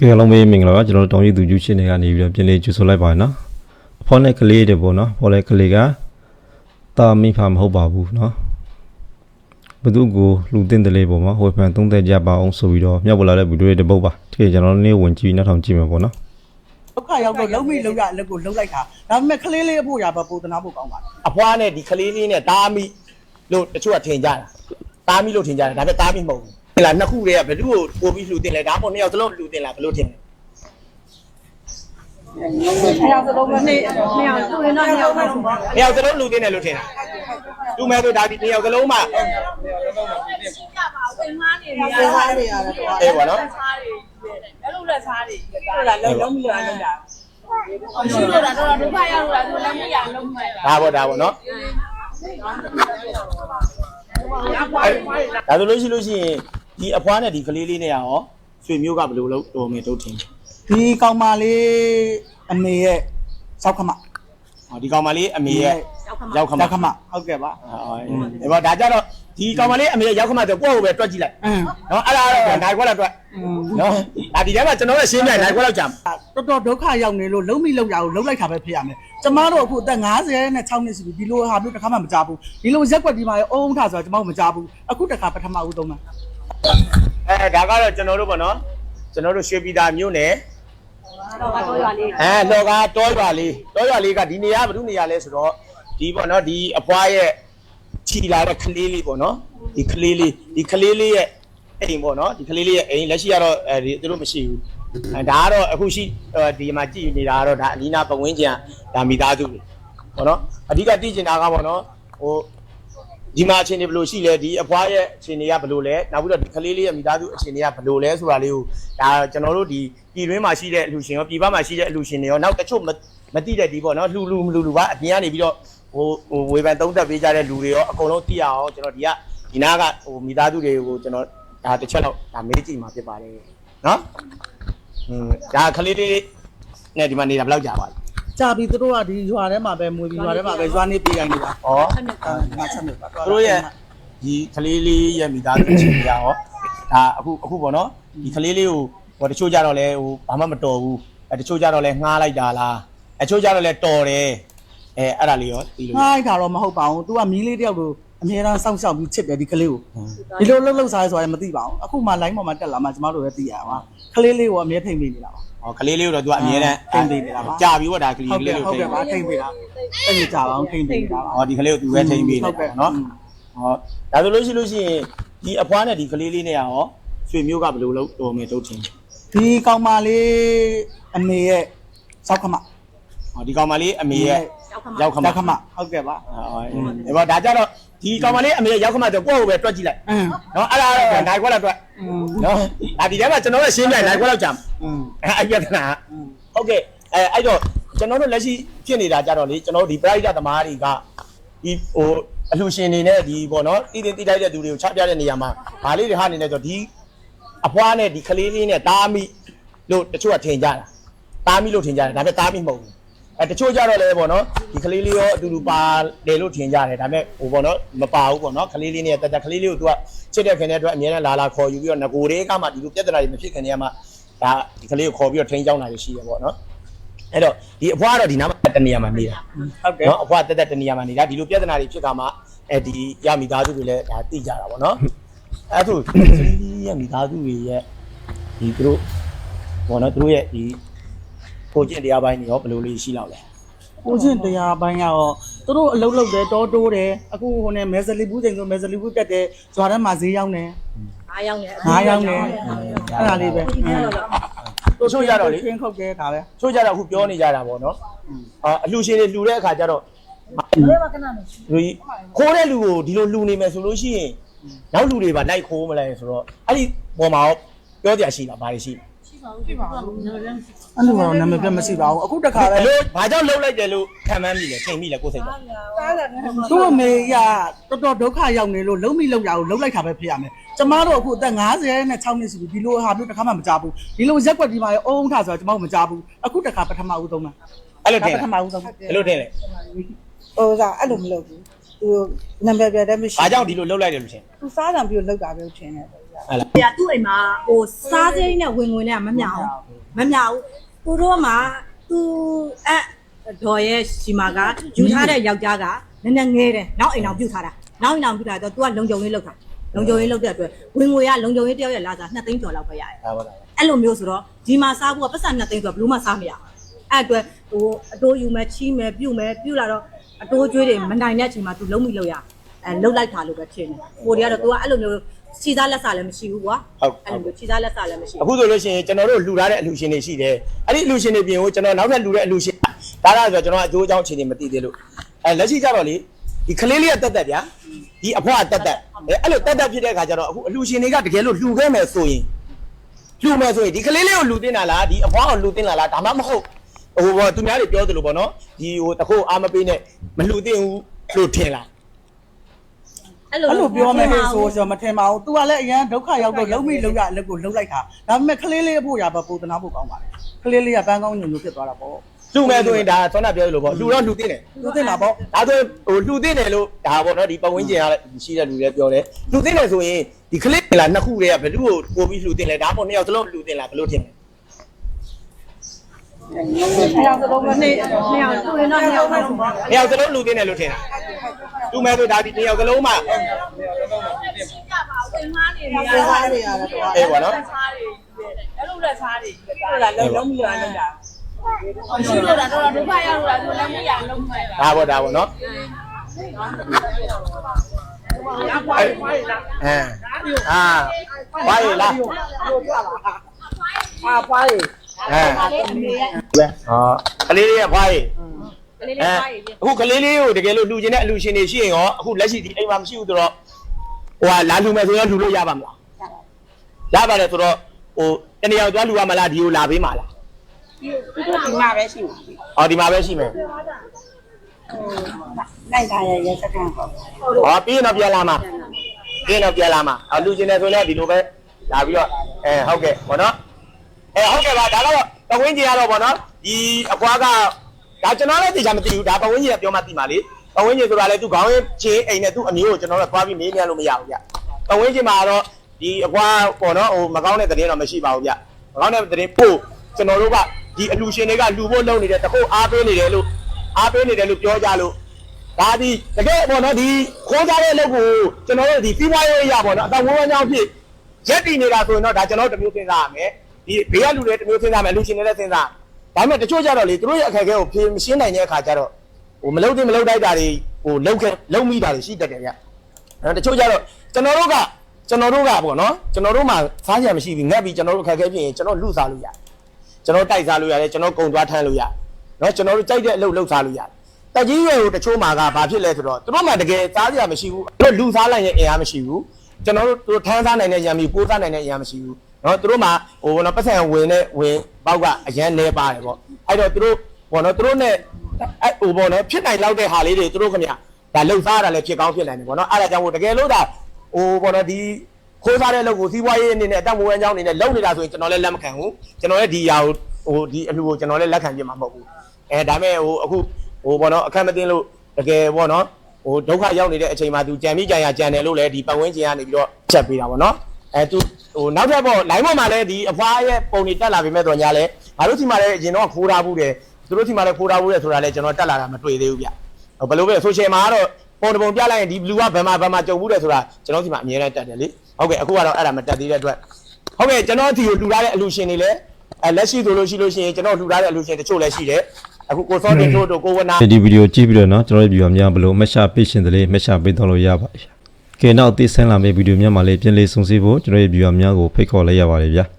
ကဲအားလုံးပဲမင်္ဂလာပါကျွန်တော်တို့တောင်ရီသူကျူရှင်တွေကနေပြီးတော့ပြန်လေးကျူဆိုလိုက်ပါနော်အဖေါ်နဲ့ကလေးတွေပေါ့နော်ဖေါ်နဲ့ကလေးကတာမိဖာမဟုတ်ပါဘူးနော်ဘသူကိုလူတင်တယ်လေးပေါ့မှာဝေဖန်သုံးသက်ကြပါအောင်ဆိုပြီးတော့မြောက်ပေါ်လာတဲ့ဗီဒီယိုတွေတစ်ပုတ်ပါဒီကကျွန်တော်တို့နေ့ဝင်ကြည့်နောက်ထောင်ကြည့်မှာပေါ့နော်ဒုက္ခရောက်တော့လုံးမိလုံးရအလုပ်ကိုလုံးလိုက်တာဒါပေမဲ့ကလေးလေးအဖို့ရပါပိုသနာဖို့ကောင်းပါလားအဖွားနဲ့ဒီကလေးလေးနဲ့တားမိလို့တချို့ကထင်ကြတာတားမိလို့ထင်ကြတယ်ဒါပေမဲ့တားမိမဟုတ်ဘူး ဟဲ့လားနှစ်ခုတည်းကဘယ်သူ့ကိုပို့ပြီးလှူတင်လဲဒါမှမဟုတ်နှစ်ယောက်စလုံးလှူတင်လားဘယ်လိုထင်လဲအဲဒါဆိုတော့မနေ့နေ့အောင်သူ့ရင်တော့နေ့အောင်ပါနှစ်ယောက်စလုံးလှူတင်တယ်လို့ထင်တာလူမဲ့ဆိုဒါဒီနှစ်ယောက်စလုံးမှကြပါဝင်မားနေရပြန်စားနေရတယ်တော့အေးပေါ့နော်စားတွေလည်းလို့လက်စားတွေဟုတ်လားလုံးလုံးမိလုံးလုံးတာရှိလို့တာတော့ဒုက္ခရောက်လို့လားသူလည်းမရလုံးမဲ့တာဒါပေါ့ဒါပေါ့နော်ဒါဆိုလို့ရှိလို့ရှိရင် ဒီအဖွားနဲ့ဒီကလေးလေးနဲ့ရောဆွေမျိုးကဘယ်လိုလုပ်တော်မယ်တို့ထင်လဲဒီကောင်မလေးအမေရဲ့စောက်ခမဟောဒီကောင်မလေးအမေရဲ့ရောက်ခမစောက်ခမဟုတ်ကဲ့ပါဟောဒါကြတော့ဒီကောင်မလေးအမေရဲ့ရောက်ခမဆိုကိုယ့်ကိုပဲတွက်ကြည့်လိုက်အင်းနော်အဲ့ဒါတော့နိုင်ခွက်လောက်တွက်နော်ဒါဒီထဲမှာကျွန်တော်ရဲ့ရှင်းပြနိုင်ခွက်လောက်ကြာတော်တော်ဒုက္ခရောက်နေလို့လုံးမိလုံးရအောင်လုံးလိုက်တာပဲဖြစ်ရမယ်ကျမတို့အခုအသက်50နဲ့6နှစ်ရှိပြီဒီလိုဟာမျိုးတစ်ခါမှမကြဘူးဒီလိုရက်ွက်ဒီမှာရောအုံထားဆိုတော့ကျမတို့မကြဘူးအခုတစ်ခါပထမဦးသုံးမှာ အဲဒါကတော့ကျွန်တော်တို့ပေါ့နော်ကျွန်တော်တို့ရွှေပြည်သာမြို့နယ်တော့ကတော့ရလေးအဲလောကတောရွာလေးတောရွာလေးကဒီနေရာဘယ်သူနေရာလဲဆိုတော့ဒီပေါ့နော်ဒီအဖွားရဲ့ခြီလာတဲ့ကလေးလေးပေါ့နော်ဒီကလေးလေးဒီကလေးလေးရဲ့အိမ်ပေါ့နော်ဒီကလေးလေးရဲ့အိမ်လက်ရှိကတော့အဲဒီသူတို့မရှိဘူးအဲဒါကတော့အခုရှိဒီမှာကြည်နေတာကတော့ဒါအနီးနားပဝင်းကျင်ဒါမိသားစုတွေပေါ့နော်အဓိကတည်ကျင်တာကပေါ့နော်ဟို ဒီမှာအခြေအနေဘယ်လိုရှိလဲဒီအဖွားရဲ့အခြေအနေကဘယ်လိုလဲနောက်ပြီးတော့ဒီကလေးလေးရဲ့မိသားစုအခြေအနေကဘယ်လိုလဲဆိုတာလေးကိုဒါကျွန်တော်တို့ဒီပြည်တွင်းမှာရှိတဲ့အလှူရှင်ရောပြည်ပမှာရှိတဲ့အလှူရှင်တွေရောနောက်တချို့မမသိတဲ့ဒီပေါ့နော်လှူလှူမလှူလှူပါအပြင်ကနေပြီးတော့ဟိုဟိုဝေဖန်သုံးသပ်ပေးကြတဲ့လူတွေရောအကုန်လုံးသိရအောင်ကျွန်တော်ဒီကဒီနားကဟိုမိသားစုတွေကိုကျွန်တော်ဒါတစ်ချက်တော့ဒါမေးကြည့်မှာဖြစ်ပါတယ်နော်อืมဒါကလေးလေးနဲ့ဒီမှာနေတာဘယ်လောက်ကြာပါလဲ ကြာပြီသူတို့ကဒီရွာထဲမှာပဲမွေပြီးရွာထဲမှာပဲရွာနေပြေးတိုင်းနေတာဩငါချက်နေပါသူတို့ရဲ့ဒီကလေးလေးရဲ့မိသားစုချင်းကြရောဒါအခုအခုပေါ့နော်ဒီကလေးလေးကိုဟိုတချို့ကြတော့လဲဟိုဘာမှမတော်ဘူးအဲတချို့ကြတော့လဲငှားလိုက်တာလားအချို့ကြတော့လဲတော်တယ်အဲအဲ့ဒါလေးရောဒီလိုငိုင်းတာတော့မဟုတ်ပါဘူး तू ကမီးလေးတယောက်ကိုအမြဲတမ်းစောင့်ရှောက်ပြီးချစ်တယ်ဒီကလေးကိုဒီလိုလှုပ်လှုပ်စားရဲဆိုတာလည်းမသိပါဘူးအခုမှ line ပေါ်မှာတက်လာမှကျမတို့လည်းသိရပါကလေးလေးကိုအမြဲထိန်ပေးနေတာပါ ဟောကလေးလေးကိုတော့သူကအမြဲတမ်းထိန်းသိမ်းနေတာပါကြာပြီပေါ့ဒါကလေးဟုတ်လေးကဲ့ကိုဟုတ်ကဲ့ပါထိန်ပေးတာအဲ့ဒီကြာပါအောင်ထိန်ပေးနေတာပါဟောဒီကလေးကိုသူပဲထိန်းပေးနေဟုတ်ကဲ့တာနော်ဟောဒါဆိုလို့ရှိလို့ရှိရင်ဒီအဖွားနဲ့ဒီကလေးလေးနဲ့ရောဆွေမျိုးကဘယ်လိုလုပ်တော်မယ်တို့ထင်ဒီကောင်မလေးအမေရဲ့စောက်ခမဟောဒီကောင်မလေးအမေရဲ့ရောက်ခမစောက်ခမဟုတ်ကဲ့ပါဟောဒါကြတော့ ဒီကောင်မလေးအမေရဲ့ရောက်ခမဆိုကိုယ့်ကိုပဲတွက်ကြည့်လိုက်အင်းနော်အဲ့ဒါတော့နိုင်ခွက်လောက်တွက်အင်းနော်ဒါဒီထဲမှာကျွန်တော်ရဲ့ရှင်းပြနိုင်ခွက်လောက်ကြာအင်းအဲ့အပြဿနာဟုတ်ကဲ့အဲအဲ့တော့ကျွန်တော်တို့လက်ရှိဖြစ်နေတာကြတော့လေကျွန်တော်တို့ဒီ private သမားတွေကဒီဟိုအလှရှင်နေနဲ့ဒီပေါ့နော်တည်တင်တည်တိုက်တဲ့သူတွေကိုချပြတဲ့နေရာမှာဗာလေးတွေဟာနေနေဆိုဒီအဖွားနဲ့ဒီကလေးလေးနဲ့တားမိလို့တချို့ကထင်ကြတာတားမိလို့ထင်ကြတယ်ဒါပေမဲ့တားမိမဟုတ်ဘူး အဲတချို့ကြတော့လေပေါ့နော်ဒီကလေးလေးရောအတူတူပါတယ်လို့ထင်ကြတယ်ဒါပေမဲ့ဟိုပေါ့နော်မပါဘူးပေါ့နော်ကလေးလေးနဲ့တက်တက်ကလေးလေးကိုသူကချစ်တဲ့ခင်တဲ့အတွက်အမြဲတမ်းလာလာခေါ်ယူပြီးတော့ငကိုတွေကမှဒီလိုပြဿနာတွေမဖြစ်ခင်တည်းကမှဒါဒီကလေးကိုခေါ်ပြီးတော့ထိန်းချောင်းတာတွေရှိတယ်ပေါ့နော်အဲ့တော့ဒီအဖွားကတော့ဒီနားမှာတနေရာမှာနေတာဟုတ်ကဲ့နော်အဖွားတက်တက်တနေရာမှာနေတာဒီလိုပြဿနာတွေဖြစ်ခါမှာအဲဒီရမိသားစုတွေလည်းဒါသိကြတာပေါ့နော်အဲ့ဒါဆိုဒီရမိသားစုတွေရဲ့ဒီသူတို့ဘောနော်သူတို့ရဲ့ဒီ ကိုကျင့်တရားပိုင်းတွေရောဘယ်လိုလေးရှိလောက်လဲကိုချင်းတရားပိုင်းကတော့သူတို့အလုပ်လုပ်တယ်တောတိုးတယ်အခုဟိုနဲ့မဲဇလီဘူးချိန်ဆိုမဲဇလီဘူးတက်တယ်ဇွာထဲမှာဈေးရောက်နေအားရောက်နေငါးရောက်နေအဲ့ဒါလေးပဲတို့ချို့ကြတော့လေခင်းခုတ်တယ်ဒါပဲချို့ကြတော့အခုပြောနေကြတာပေါ့နော်အာအလှရှင်တွေလှူတဲ့အခါကျတော့လေးပါကနာနေလူကြီးခိုးတဲ့လူကိုဒီလိုလှူနေမယ်ဆိုလို့ရှိရင်နောက်လူတွေပါလိုက်ခိုးမလဲဆိုတော့အဲ့ဒီပေါ်မှာရောပြောကြရှိလားဘာတွေရှိလဲရှိပါဦးရှိပါဦးနည်းနည်း အဲ့လိုတော့နာမည်ပြတ်မရှိပါဘူးအခုတခါဘပဲယ်လိုဘာကြောင့်လှုပ်လိုက်တယ်လို့ခံမှန်းမိလဲထင်မိလဲကိုယ်စိတ်ကသူ့အမေကတော်တော်ဒုက္ခရောက်နေလို့လုံးမိလုံးရအောင်လုံးလိုက်တာပဲဖြစ်ရမယ်ကျမတို့အခုအသက်50နဲ့6နှစ်ရှိပြီဒီလိုဟာမျိုးတစ်ခါမှမကြဘူးဒီလိုရက်ွက်ဒီမှာရောအုံထားဆိုတော့ကျမတို့မကြဘူးအခုတခါပထမဦးသုံးမှာအဲ့လိုထင်ပလားထမဦးသုံးဘယ်လိုထင်လဲဟိုကအဲ့လိုမလုပ်ဘူးသူနံပါတ်ပြတဲ့မရှိဘာကြောင့်ဒီလိုလှုပ်လိုက်တယ်လို့ထင်သူစားတယ်ပြီးတော့လောက်တာပဲထင်တယ်ဗျာဟဲ့လားပြသူ့အိမ်မှာဟိုစားစရိတ်နဲ့ဝင်ဝင်နဲ့မမြောက်မမြောက် သူတို့မှာသူအဲ့ဒေါ်ရဲ့ရှိမာကယူထားတဲ့ယောက်ျားကနည်းနည်းငဲတယ်နောက်အိမ်အောင်ပြုတ်ထားတာနောက်အိမ်အောင်ပြုတ်ထားတော့ तू ကလုံခြုံရေးလောက်တာလုံခြုံရေးလောက်တဲ့အတွက်ဝင်ငွေကလုံခြုံရေးတယောက်ရဲ့လာစား2သိန်းကျော်လောက်ပဲရတယ် ဒါပါဒါ အဲ့လိုမျိုးဆိုတော့ဒီမှာစားဖို့ကပတ်စံ2သိန်းဆိုတော့ဘယ်လို့မှစားမရဘူးအဲ့အတွက်ဟိုအတိုးယူမယ်ချီးမယ်ပြုတ်မယ်ပြုတ်လာတော့အတိုးကျွေးတွေမနိုင်တဲ့အချိန်မှာ तू လုံးမိလို့ရအဲလုံးလိုက်တာလို့ပဲထင်တယ်ဟိုတွေကတော့ तू ကအဲ့လိုမျိုး ခြေသားလက်စားလည်းမရှိဘူးကွာဟုတ်အဲ့လိုမျိုးခြေသားလက်စားလည်းမရှိဘူးအခုဆိုလို့ရှိရင်ကျွန်တော်တို့လှူထားတဲ့အလှူရှင်တွေရှိတယ်အဲ့ဒီအလှူရှင်တွေပြင်ကိုကျွန်တော်နောက်ထပ်လှူတဲ့အလှူရှင်ဒါလားဆိုတော့ကျွန်တော်အကျိုးအကြောင်းအခြေအနေမသိသေးလို့အဲလက်ရှိကြတော့လေဒီကလေးလေးကတက်တက်ဗျာဒီအဖွားကတက်တက်အဲအဲ့လိုတက်တက်ဖြစ်တဲ့ခါကျတော့အခုအလှူရှင်တွေကတကယ်လို့လှူခဲ့မယ်ဆိုရင်လှူမယ်ဆိုရင်ဒီကလေးလေးကိုလှူတင်တာလားဒီအဖွားကိုလှူတင်လာလားဒါမှမဟုတ်ဟိုဘောသူများတွေပြောသလိုပေါ့နော်ဒီဟိုတခုတ်အားမပေးနဲ့မလှူတင်ဘူးလို့ထင်လား အဲ့လိုပြောမယ်ဟဲ့ဆိုဆိုမထင်ပါဘူး तू ကလည်းအရန်ဒုက္ခရောက်တော့လုံးမိလုံးရအလုပ်ကိုလုံးလိုက်တာဒါပေမဲ့ကလေးလေးအဖို့ရပါပူတနာဖို့ကောင်းပါလေကလေးလေးကပန်းကောင်းညုံညုံဖြစ်သွားတာပေါ့လှူမယ်ဆိုရင်ဒါဆောနာပြောသလိုပေါ့လှူတော့လှူတင်တယ်သူတင်တာပေါ့ဒါဆိုဟိုလှူသိတယ်လို့ဒါပေါ့နော်ဒီပတ်ဝန်းကျင်ကလည်းရှိတဲ့လူတွေပြောတယ်လှူသိတယ်ဆိုရင်ဒီကလစ်လာနှစ်ခုတည်းကဘယ်သူ့ကိုပို့ပြီးလှူသိလဲဒါမှမဟုတ်နှစ်ယောက်သလုံးလှူသိလားဘယ်လိုထင်လဲနှစ်ယောက်စလုံးမနှစ်နှစ်ယောက်သူ့ရင်တော့နှစ်ယောက်စလုံးပါနှစ်ယောက်သလုံးလှူသိတယ်လို့ထင်တာ လှူမယ်ဆိုဒါဒီနှစ်ယောက်သလုံးမှရှင်းကြပါဦးသင်္မားနေနေစဉ်းစားနေရတယ်တော့အေးပေါ့နော်စားတွေအဲ့လိုလက်စားတွေဟုတ်လားလုံးလုံးမိလာလောက်တာရှင်းလို့တာတော့ဒုက္ခရောက်လို့လားသူလည်းမရလုံးမဲ့တာဒါပေါ့ဒါပေါ့နော်အဲအာဘာရလားအာပွားရေအဲလေးအမေရဲ့ဟာကလေးလေးရဲ့ဘာရ ကလေးအဲလေးပါရေးပြအခုကလေးလေးကိုတကယ်လို့လှူခြင်းတဲ့အလှူရှင်တွေရှိရင်ရောအခုလက်ရှိဒီအိမ်မှာမရှိဘူးဆိုတော့ဟိုကလာလှူမယ်ဆိုရင်လှူလို့ရပါမလားရပါတယ်ဆိုတော့ဟိုတနေရာသွားလှူရမလားဒီကိုလာပေးမှာလားဒီမှာပဲရှိမှာအော်ဒီမှာပဲရှိမယ်လိုက်တာရဲ့ရဲစကန်ပေါ့။ဟောပြီးရင်တော့ပြန်လာမှာ။ပြီးရင်တော့ပြန်လာမှာ။အလူချင်းနေဆိုလည်းဒီလိုပဲလာပြီးတော့အဲဟုတ်ကဲ့ဘောနော်။အဲဟုတ်ကဲ့ပါဒါတော့ပဝင်းကြီးရတော့ဘောနော်။ဒီအကွာက ဒါကျွန်တော်လည်းသိချာမသိဘူးဒါပဝင်းကြီးကပြောမှသိမှာလေ။ပဝင်းကြီးဆိုတာလည်းသူခေါင်းရင်းချင်းအိမ်နဲ့သူ့အမျိုးကိုကျွန်တော်တို့သွားပြီးမေးမြန်းလို့မရဘူးဗျ။ပဝင်းကြီးမှာတော့ဒီအကွာပေါ့နော်ဟိုမကောင်းတဲ့သတင်းတော့မရှိပါဘူးဗျ။မကောင်းတဲ့သတင်းပို့ကျွန်တော်တို့ကဒီအလူရှင်တွေကလူဖို့လုပ်နေတဲ့တခုတ်အားပေးနေတယ်လို့အားပေးနေတယ်လို့ပြောကြလို့ဒါဒီတကယ်ပေါ့နော်ဒီခိုးစားတဲ့အလုပ်ကိုကျွန်တော်တို့ဒီစီးပွားရေးအရာပေါ့နော်အတဝန်းဝန်းကြောင်းဖြစ်ရက်တည်နေတာဆိုရင်တော့ဒါကျွန်တော်တို့တစ်မျိုးစဉ်းစားရမယ်ဒီဘေးကလူတွေတစ်မျိုးစဉ်းစားမယ်လူရှင်တွေလည်းစဉ်းစား ဒါပေမဲ့တချို့ကြတော့လေသူတို့ရဲ့အခက်အခဲကိုဖြေမရှင်းနိုင်တဲ့အခါကျတော့ဟိုမလုံတဲ့မလုံတိုက်တာတွေဟိုလုံခဲ့လုံမိတာတွေရှိတတ်တယ်ဗျအဲတချို့ကြတော့ကျွန်တော်တို့ကကျွန်တော်တို့ကပေါ့နော်ကျွန်တော်တို့မှစားကြမရှိဘူးငတ်ပြီးကျွန်တော်တို့အခက်အခဲဖြစ်ရင်ကျွန်တော်လူစားလို့ရတယ်ကျွန်တော်တိုက်စားလို့ရတယ်ကျွန်တော်ကုံသွားထမ်းလို့ရတယ်နော်ကျွန်တော်တို့ကြိုက်တဲ့အလုပ်လုပ်စားလို့ရတယ်တက်ကြီးရွယ်ကိုတချို့မှာကဘာဖြစ်လဲဆိုတော့သူတို့မှတကယ်စားစရာမရှိဘူးသူတို့လူစားလိုက်ရဲ့အင်အားမရှိဘူးကျွန်တော်တို့သူတို့ထမ်းစားနိုင်တဲ့ရံမီပိုးစားနိုင်တဲ့အင်အားမရှိဘူး နော်သူတို့မှာဟိုဘောနော်ပတ်စံဝင်တဲ့ဝင်ပေါက်ကအရန်နေပါတယ်ပေါ့အဲ့တော့သူတို့ဘောနော်သူတို့နဲ့အဲ့ဟိုဘောနော်ဖြစ်နိုင်လောက်တဲ့ဟာလေးတွေသူတို့ခင်ဗျဒါလှုပ်ရှားတာလည်းဖြစ်ကောင်းဖြစ်နိုင်တယ်ပေါ့နော်အဲ့ဒါကြောင့်မို့တကယ်လို့ဒါဟိုဘောနော်ဒီခိုးစားတဲ့လုပ်ကိုစီးပွားရေးအနေနဲ့အတက်မွေးဝမ်းကြောင်းအနေနဲ့လုပ်နေတာဆိုရင်ကျွန်တော်လည်းလက်မခံဘူးကျွန်တော်လည်းဒီအရာကိုဟိုဒီအလှူကိုကျွန်တော်လည်းလက်ခံပြမှာမဟုတ်ဘူးအဲဒါမဲ့ဟိုအခုဟိုဘောနော်အခက်မတင်လို့တကယ်ဘောနော်ဟိုဒုက္ခရောက်နေတဲ့အချိန်မှာသူကြံပြီးကြံရကြံတယ်လို့လည်းဒီပတ်ဝန်းကျင်ကနေပြီးတော့ချက်ပေးတာပေါ့နော် အဲ तू ဟိုနောက်ထပ်ပေါ့ line ပေါ်မှာလည်းဒီအဖွားရဲ့ပုံတွေတက်လာပြီမဲ့တော့ညာလဲငါတို့ဒီမှာလည်းအရင်တော့ခိုးထားဘူးတယ်သူတို့ဒီမှာလည်းခိုးထားဘူးတယ်ဆိုတာလည်းကျွန်တော်တက်လာတာမတွေ့သေးဘူးဗျဟိုဘယ်လိုပဲ social မှာကတော့ပုံတစ်ပုံပြလိုက်ရင်ဒီ blue ကဘယ်မှာဘယ်မှာကြုံဘူးတယ်ဆိုတာကျွန်တော်ဒီမှာအမြဲတမ်းတက်တယ်လေဟုတ်ကဲ့အခုကတော့အဲ့ဒါမတက်သေးတဲ့အတွက်ဟုတ်ကဲ့ကျွန်တော်ဒီကိုလှူထားတဲ့အလူရှင်တွေလည်းအဲလက်ရှိဆိုလို့ရှိလို့ရှိရင်ကျွန်တော်လှူထားတဲ့အလူရှင်တချို့လည်းရှိတယ်အခုကိုစောတင်တို့တို့ကိုဝနာ ဒီဗီဒီယိုကြည့်ပြီးတော့เนาะကျွန်တော်တို့ viewer များဘယ်လိုမက်ရှာပေးရှင်တယ်လေမက်ရှာပေးတော့လို့ရပါတယ်။ ကဲနောက်သိဆန်းလာမယ့်ဗီဒီယိုများမှာလည်းပြန်လေးစုံစည်းဖို့ကျွန်တော်ရဲ့ viewer များကိုဖိတ်ခေါ်လိုက်ရပါတယ်ဗျာ။